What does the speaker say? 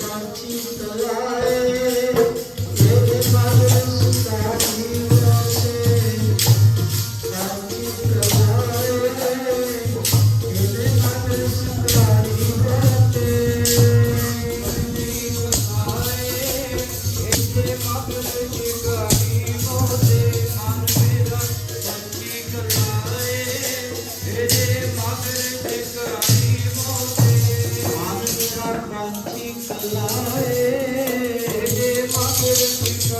রচিতয়া ਪੰਛੀ ਕਲਾਏ ਜੇ ਮਗਰ ਕੋਈ